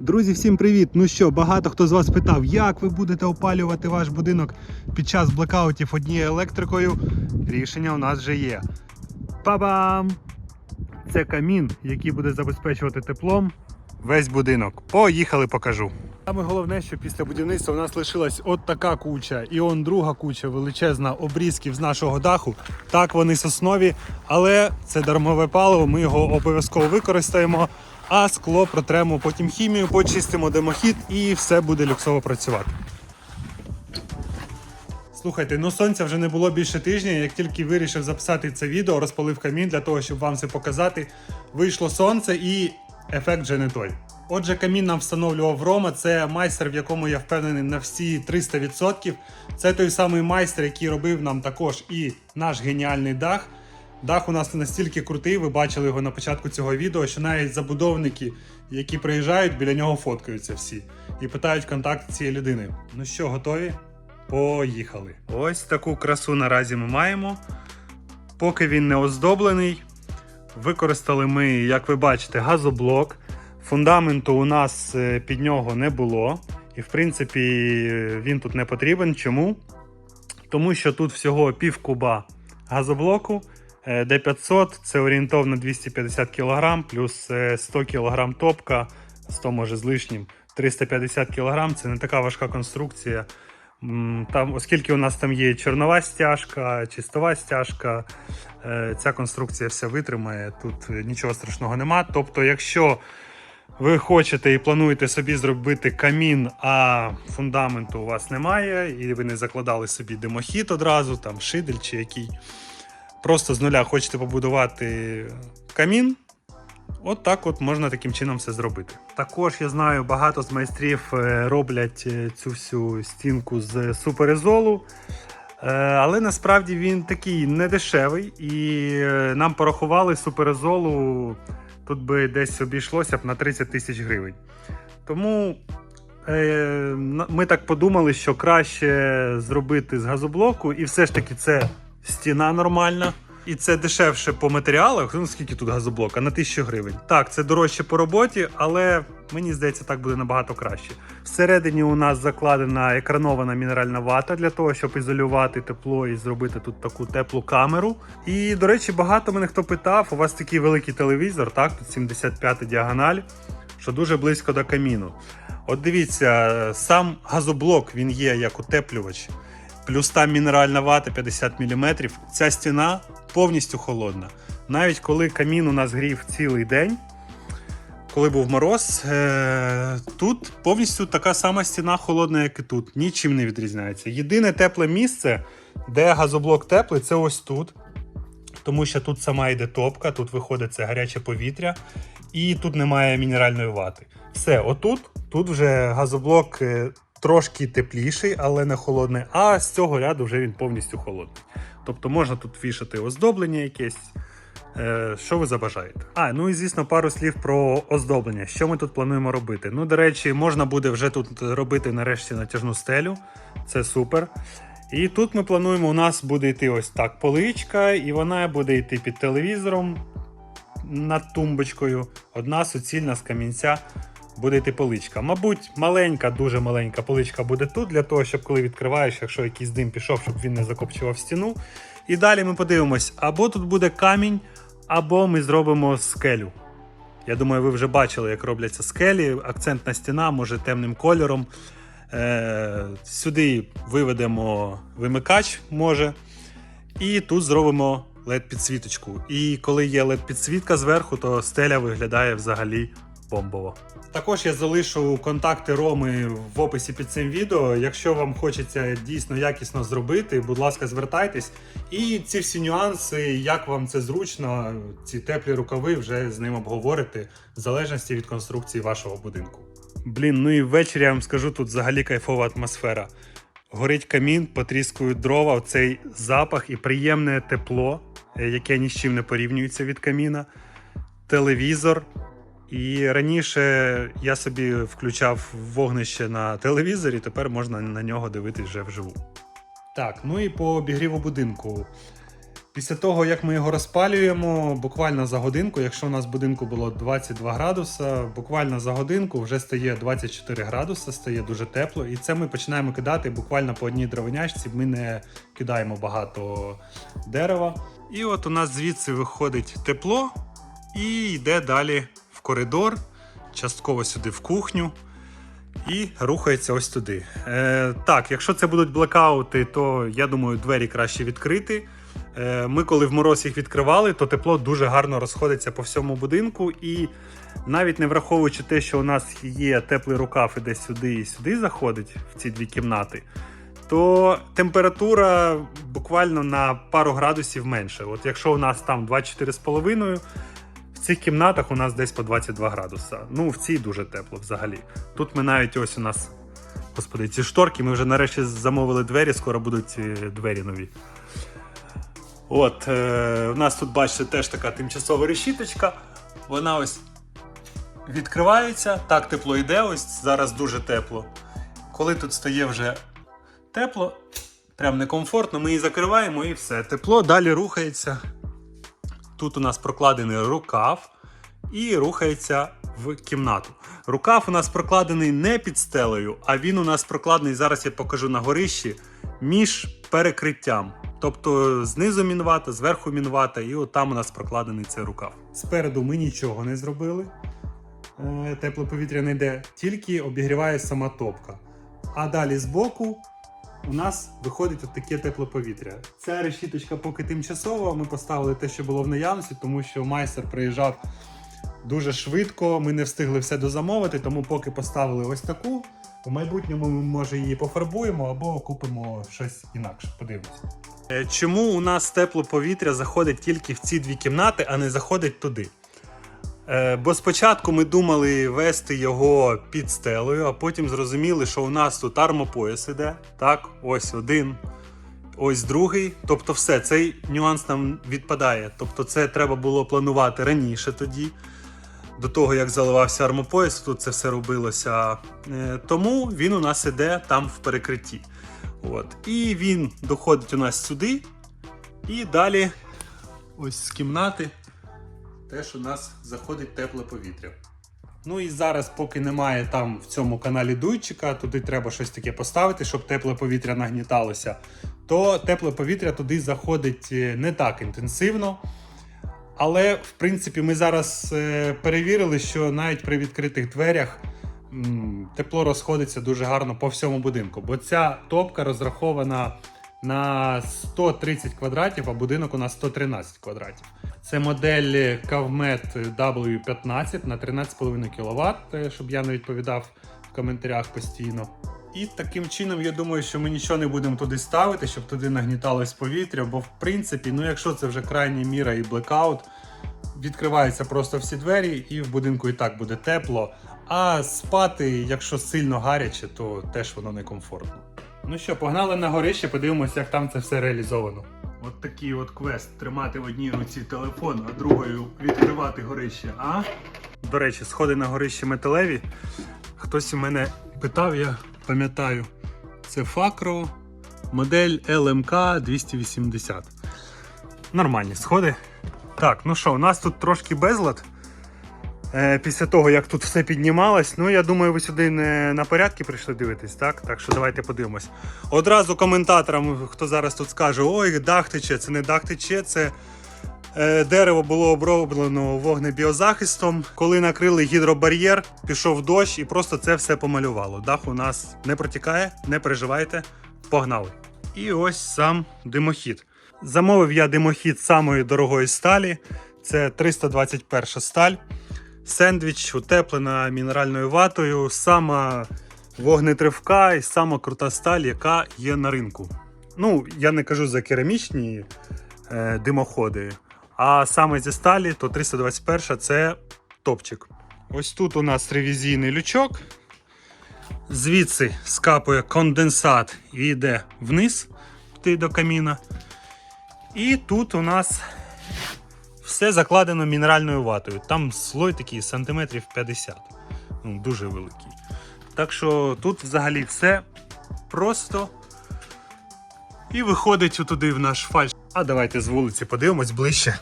Друзі, всім привіт! Ну що, багато хто з вас питав, як ви будете опалювати ваш будинок під час блекаутів однією електрикою. Рішення у нас вже є. Па-бам! Це камін, який буде забезпечувати теплом весь будинок. Поїхали, покажу. Саме головне, що після будівництва у нас лишилась от така куча, і он друга куча величезна обрізків з нашого даху. Так, вони соснові, але це дармове паливо, ми його обов'язково використаємо. А скло протремо потім хімію, почистимо димохід і все буде люксово працювати. Слухайте, ну сонця вже не було більше тижня. Як тільки вирішив записати це відео, розпалив камін для того, щоб вам це показати. Вийшло сонце і ефект вже не той. Отже, камін нам встановлював Рома. Це майстер, в якому я впевнений на всі 300%. Це той самий майстер, який робив нам також і наш геніальний дах. Дах у нас настільки крутий, ви бачили його на початку цього відео, що навіть забудовники, які приїжджають, біля нього фоткаються всі і питають контакт цієї людини. Ну що, готові? Поїхали. Ось таку красу наразі ми маємо. Поки він не оздоблений, використали ми, як ви бачите, газоблок. Фундаменту у нас е, під нього не було. І, в принципі, е, він тут не потрібен. Чому? Тому що тут всього пів куба газоблоку. Е, D500 це орієнтовно 250 кг, плюс е, 100 кг топка, 100 може з лишнім, 350 кг. Це не така важка конструкція. Там, оскільки у нас там є чорнова стяжка, чистова стяжка, е, ця конструкція все витримає. Тут е, нічого страшного нема. Тобто, якщо ви хочете і плануєте собі зробити камін, а фундаменту у вас немає, і ви не закладали собі димохід одразу, там шидель чи який. Просто з нуля хочете побудувати камін. От так от можна таким чином все зробити. Також я знаю, багато з майстрів е, роблять е, цю всю стінку з суперезолу. Е, Але насправді він такий недешевий, і нам порахували суперезолу. Тут би десь обійшлося б на 30 тисяч гривень. Тому ми так подумали, що краще зробити з газоблоку, і все ж таки це стіна нормальна. І це дешевше по матеріалах. Ну скільки тут газоблока? На 1000 гривень. Так, це дорожче по роботі, але мені здається, так буде набагато краще. Всередині у нас закладена екранована мінеральна вата для того, щоб ізолювати тепло і зробити тут таку теплу камеру. І, до речі, багато мене хто питав: у вас такий великий телевізор, так? Тут 75 діагональ, що дуже близько до каміну. От дивіться, сам газоблок він є як утеплювач. Плюс там мінеральна вата 50 мм. Ця стіна повністю холодна. Навіть коли камін у нас грів цілий день, коли був мороз, е- тут повністю така сама стіна холодна, як і тут. Нічим не відрізняється. Єдине тепле місце, де газоблок теплий, це ось тут. Тому що тут сама йде топка, тут виходить це гаряче повітря, і тут немає мінеральної вати. Все, отут, тут вже газоблок е, трошки тепліший, але не холодний. А з цього ряду вже він повністю холодний. Тобто можна тут вішати оздоблення якесь. Е, Що ви забажаєте? А, ну і звісно, пару слів про оздоблення. Що ми тут плануємо робити? Ну, до речі, можна буде вже тут робити нарешті натяжну стелю. Це супер. І тут ми плануємо, у нас буде йти ось так поличка, і вона буде йти під телевізором над тумбочкою. Одна суцільна з камінця буде йти поличка. Мабуть, маленька, дуже маленька поличка буде тут, для того, щоб коли відкриваєш, якщо якийсь дим пішов, щоб він не закопчував стіну. І далі ми подивимось, або тут буде камінь, або ми зробимо скелю. Я думаю, ви вже бачили, як робляться скелі. Акцентна стіна, може темним кольором. Е, сюди виведемо вимикач, може. І тут зробимо LED-підсвіточку. І коли є LED-підсвітка зверху, то стеля виглядає взагалі бомбово. Також я залишу контакти Роми в описі під цим відео. Якщо вам хочеться дійсно якісно зробити, будь ласка, звертайтесь. І ці всі нюанси, як вам це зручно, ці теплі рукави вже з ним обговорите, в залежності від конструкції вашого будинку. Блін, ну і ввечері я вам скажу, тут взагалі кайфова атмосфера. Горить камін, потріскують дрова, цей запах і приємне тепло, е, яке ні з чим не порівнюється від каміна, телевізор. І раніше я собі включав вогнище на телевізорі, тепер можна на нього дивитись вже вживу. Так, ну і по обігріву будинку. Після того, як ми його розпалюємо, буквально за годинку, якщо у нас в будинку було 22 градуса, буквально за годинку вже стає 24 градуса, стає дуже тепло. І це ми починаємо кидати буквально по одній дровиняшці. Ми не кидаємо багато дерева. І от у нас звідси виходить тепло і йде далі в коридор, частково сюди в кухню. І рухається ось туди. Е, так, якщо це будуть блекаути, то я думаю, двері краще відкрити. Е, ми, коли в мороз їх відкривали, то тепло дуже гарно розходиться по всьому будинку. І навіть не враховуючи те, що у нас є теплий рукав і десь сюди і сюди заходить в ці дві кімнати, то температура буквально на пару градусів менше. От якщо у нас там 24,5, в цих кімнатах у нас десь по 22 градуса. Ну, в цій дуже тепло взагалі. Тут ми навіть ось у нас, господи, ці шторки, ми вже нарешті замовили двері, скоро будуть е, двері нові. От, е, у нас тут, бачите, теж така тимчасова решіточка. Вона ось відкривається, так тепло йде, ось зараз дуже тепло. Коли тут стає вже тепло, прям некомфортно, ми її закриваємо і все. Тепло далі рухається. Тут у нас прокладений рукав і рухається в кімнату. Рукав у нас прокладений не під стелею, а він у нас прокладений, зараз я покажу на горищі, між перекриттям. Тобто знизу мінвата, зверху мінвата, і от там у нас прокладений цей рукав. Спереду ми нічого не зробили. Е, Тепле повітря не йде, тільки обігріває сама топка. А далі збоку у нас виходить от таке тепле повітря. Ця решіточка поки тимчасова. Ми поставили те, що було в наявності, тому що майстер приїжджав дуже швидко. Ми не встигли все дозамовити, тому поки поставили ось таку. В майбутньому ми може її пофарбуємо або купимо щось інакше. Подивимося. Е, Чому у нас тепле повітря заходить тільки в ці дві кімнати, а не заходить туди? Е, Бо спочатку ми думали вести його під стелею, а потім зрозуміли, що у нас тут армопояс іде. Так, ось один, ось другий. Тобто, все, цей нюанс нам відпадає. Тобто, це треба було планувати раніше тоді. До того, як заливався армопояс, тут це все робилося. Е, Тому він у нас іде там в перекритті. От. І він доходить у нас сюди. І далі, ось з кімнати, теж у нас заходить тепле повітря. Ну і зараз, поки немає там в цьому каналі дуйчика, туди треба щось таке поставити, щоб тепле повітря нагніталося, то тепле повітря туди заходить е, не так інтенсивно. Але, в принципі, ми зараз е, перевірили, що навіть при відкритих дверях тепло розходиться дуже гарно по всьому будинку. Бо ця топка розрахована на 130 квадратів, а будинок у нас 113 квадратів. Це модель Kavmet W15 на 13,5 кВт, щоб я не відповідав в коментарях постійно. І таким чином, я думаю, що ми нічого не будемо туди ставити, щоб туди нагніталось повітря, бо в принципі, ну якщо це вже крайня міра і блекаут, відкриваються просто всі двері, і в будинку і так буде тепло. А спати, якщо сильно гаряче, то теж воно некомфортно. Ну що, погнали на горище, подивимося, як там це все реалізовано. От такий от квест тримати в одній руці телефон, а другою відкривати горище. А? До речі, сходи на горище металеві. Хтось у мене питав, я пам'ятаю. Це Факро, модель LMK 280. Нормальні сходи. Так, ну що, у нас тут трошки безлад. Е, після того, як тут все піднімалось, ну я думаю, ви сюди не на порядки прийшли дивитись, так? Так що давайте подивимось. Одразу коментаторам, хто зараз тут скаже, ой, дах тече, це не дах тече, це е, дерево було оброблено вогнебіозахистом. Коли накрили гідробар'єр, пішов дощ і просто це все помалювало. Дах у нас не протікає, не переживайте, погнали. І ось сам димохід. Замовив я димохід самої дорогої сталі. Це 321 сталь. Сендвіч утеплена мінеральною ватою, сама вогнетривка і сама крута сталь, яка є на ринку. Ну, я не кажу за керамічні е, димоходи, а саме зі сталі, то 321 це топчик. Ось тут у нас ревізійний лючок. Звідси скапує конденсат і йде вниз до каміна. І тут у нас все закладено мінеральною ватою. Там слой такий сантиметрів 50. Ну, дуже великий. Так що тут взагалі все просто. І виходить туди в наш фальш. А давайте з вулиці подивимось ближче.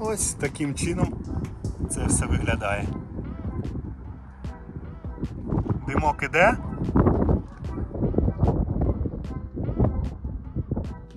Ось таким чином це все виглядає. Димок іде.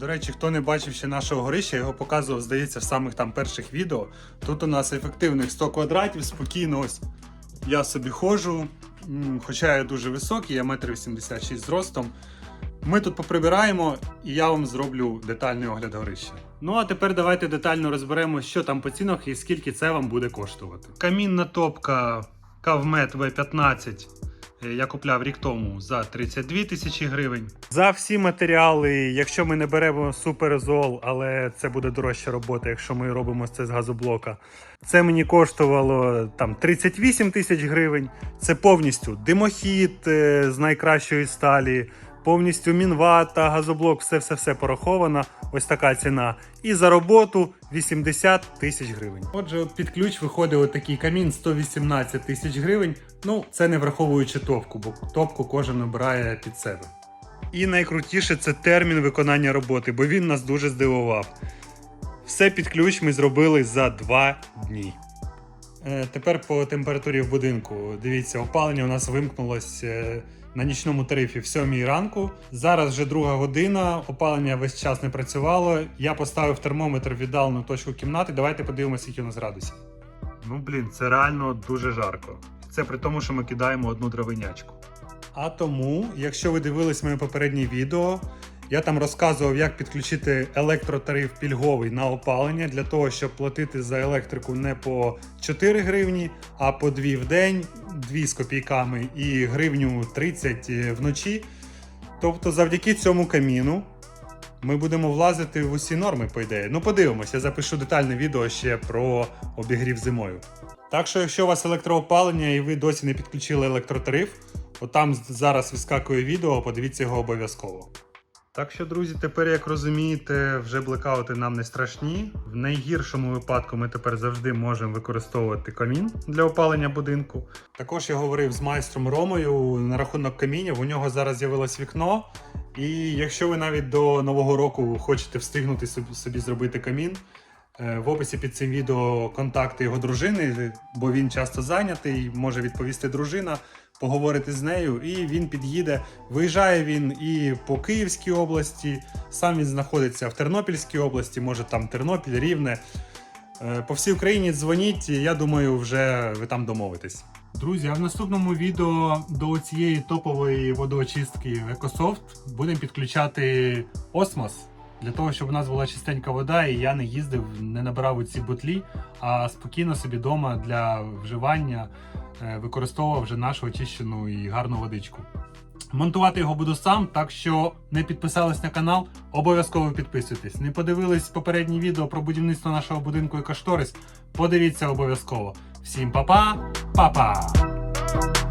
До речі, хто не бачив ще нашого горища, його показував, здається, в самих там перших відео. Тут у нас ефективних 100 квадратів, спокійно ось я собі ходжу, хоча я дуже високий, я 1,86 м зростом. Ми тут поприбираємо, і я вам зроблю детальний огляд горища. Ну а тепер давайте детально розберемо, що там по цінах і скільки це вам буде коштувати. Камінна топка Кавмет V15 е, я купляв рік тому за 32 тисячі гривень. За всі матеріали, якщо ми не беремо суперзол, але це буде дорожча робота, якщо ми робимо це з газоблока. Це мені коштувало там 38 тисяч гривень. Це повністю димохід е, з найкращої сталі, повністю мінвата, газоблок, все все все пораховано. Ось така ціна. І за роботу 80 тисяч гривень. Отже, під ключ виходить такий камін 118 тисяч гривень. Ну, це не враховуючи топку, бо топку кожен обирає під себе. І найкрутіше це термін виконання роботи, бо він нас дуже здивував. Все під ключ ми зробили за 2 дні. Е, тепер по температурі в будинку. Дивіться, опалення у нас вимкнулось е, на нічному тарифі в 7 ранку. Зараз вже друга година, опалення весь час не працювало. Я поставив термометр в віддалену точку кімнати. Давайте подивимося, скільки у нас градусів. Ну блін, це реально дуже жарко. Це при тому, що ми кидаємо одну дровинячку. А тому, якщо ви дивились моє попереднє відео, я там розказував, як підключити електротариф пільговий на опалення для того, щоб платити за електрику не по 4 гривні, а по 2 в день, 2 з копійками і гривню 30 вночі. Тобто, завдяки цьому каміну ми будемо влазити в усі норми, по ідеї. Ну, подивимось, я запишу детальне відео ще про обігрів зимою. Так що, якщо у вас електроопалення і ви досі не підключили електротариф, отам зараз вискакує відео, подивіться його обов'язково. Так що, друзі, тепер, як розумієте, вже блекаути нам не страшні. В найгіршому випадку ми тепер завжди можемо використовувати камін для опалення будинку. Також я говорив з майстром Ромою на рахунок камінів. У нього зараз з'явилось вікно. І якщо ви навіть до нового року хочете встигнути собі, зробити камін, е, в описі під цим відео контакти його дружини, бо він часто зайнятий, може відповісти дружина, поговорити з нею, і він під'їде. Виїжджає він і по Київській області, сам він знаходиться в Тернопільській області, може там Тернопіль, Рівне. Е, По всій Україні дзвоніть, я думаю, вже ви там домовитесь. Друзі, а в наступному відео до цієї топової водоочистки EcoSoft будемо підключати осмос для того, щоб у нас була чистенька вода, і я не їздив, не набирав у ці бутлі, а спокійно собі вдома для вживання використовував вже нашу очищену і гарну водичку. Монтувати його буду сам, так що не підписались на канал, обов'язково підписуйтесь. Не подивились попереднє відео про будівництво нашого будинку і кошторис. Подивіться обов'язково. Всім па-па, па-па!